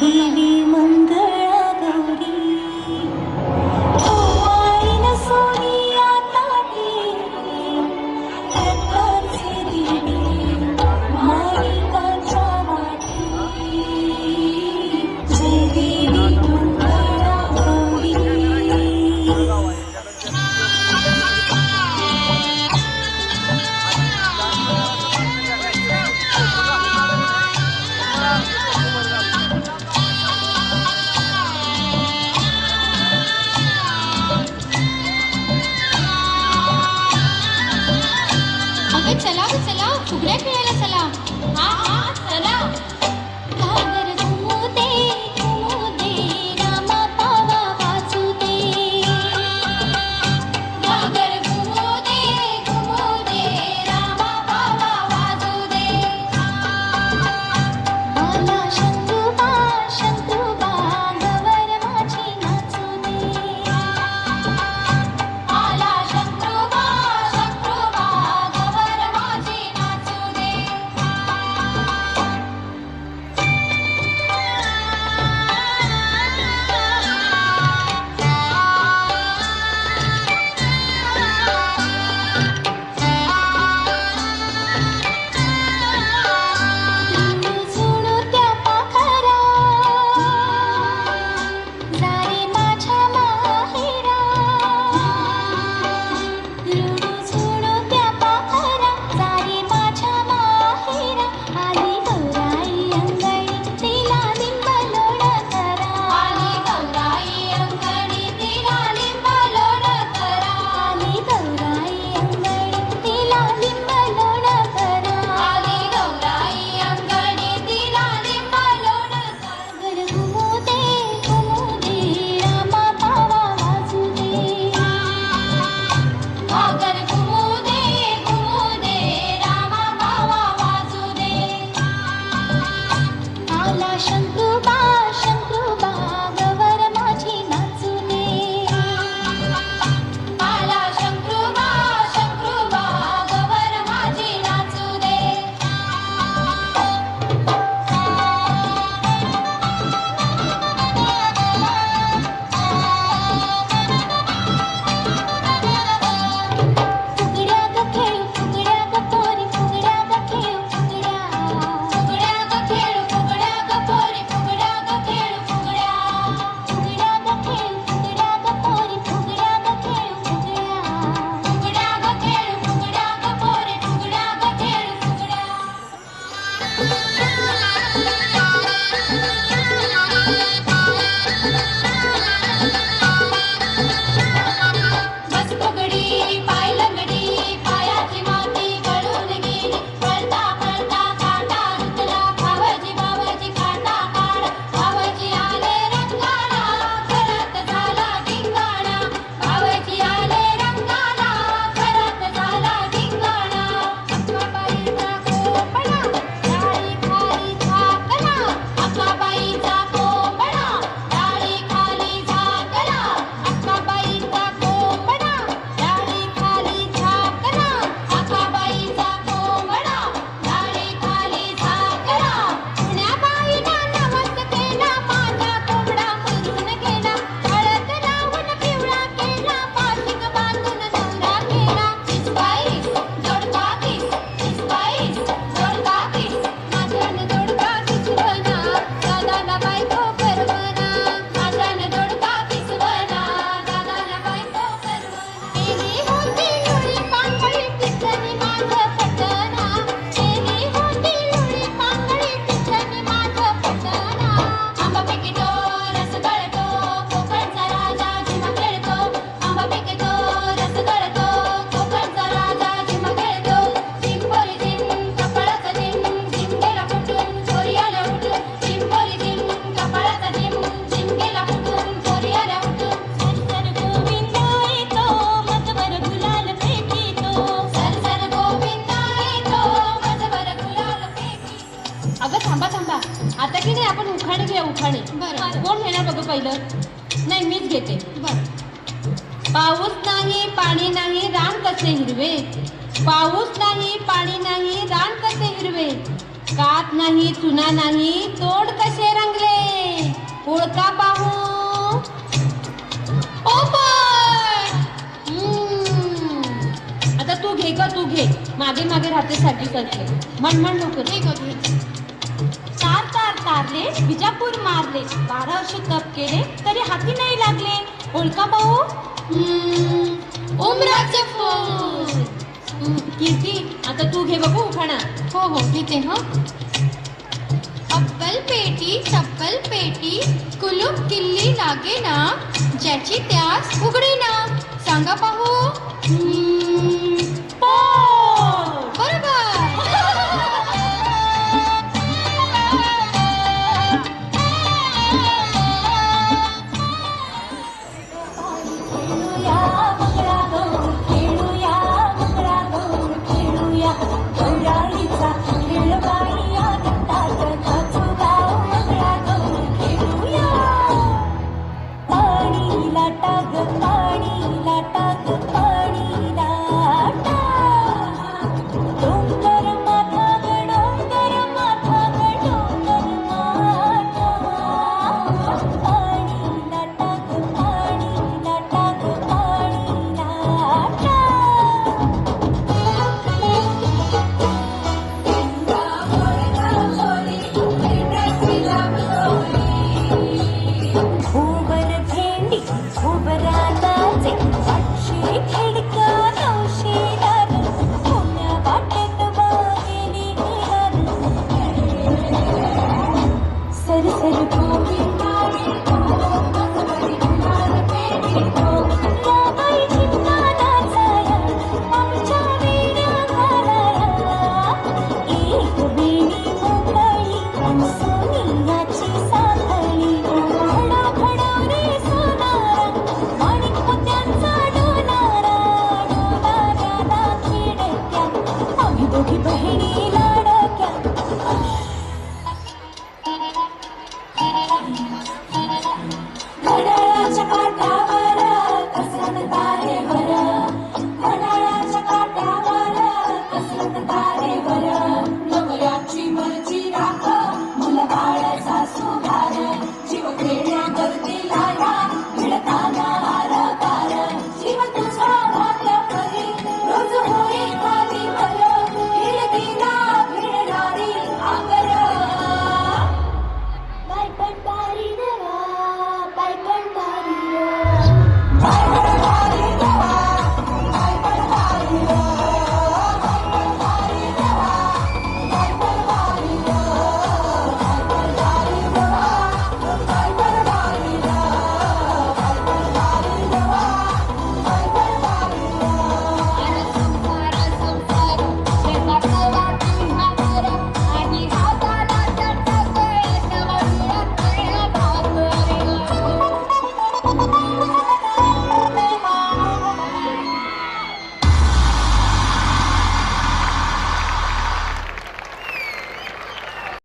ที่ดี उखाणे घे उखाणे. बरं. कोण घेणार बघ पहिलं? नाही मीच घेते. बरं. पाऊस नाही पाणी नाही रान कसे हिरवे? पाऊस नाही पाणी नाही रान कसे हिरवे? कात नाही चुना नाही तोड कसे रंगले? ओळखा पाहू. आता तू घे ग तू घे. मागे मागे राहते साठी करते मन लवकर घे ग. तार तारले विजापूर मारले. बारा वर्ष तप केले तरी हाती नाही लागले. ओळखा भाऊ? उमराचे कीर्ती आता तू घे बघू उखाणा. हो हो घेते ह. अब्बल पेटी चप्पल पेटी कुलूप किल्ली लागे ना ज्याची त्यास उघडे ना. सांगा पाहू. bye. keep the